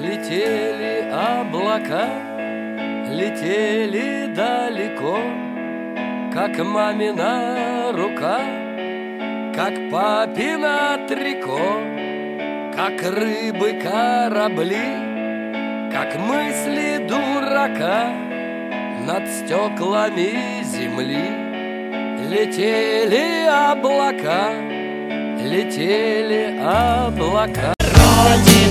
Летели облака, летели далеко, Как мамина рука, как папина трико, Как рыбы корабли, как мысли дурака Над стеклами земли. Летели облака, летели облака. Родина,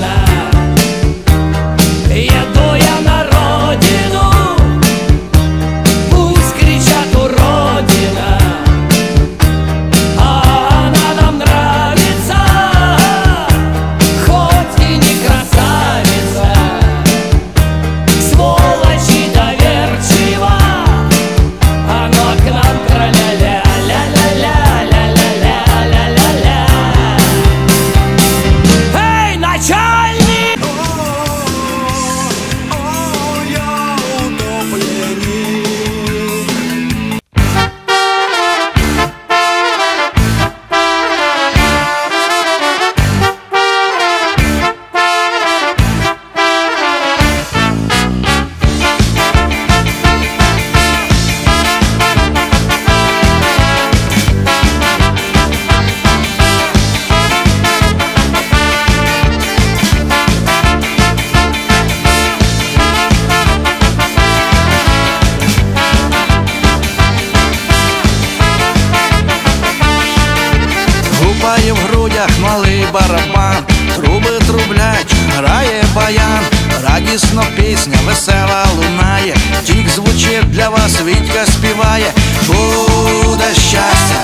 Гупає в грудях малий барабан, труби трублять, грає баян, радісно пісня, весела лунає, тік звучить для вас, Вітька співає, буде щастя,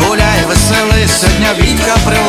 гуляй, веселися, дня Вітька при власті буде.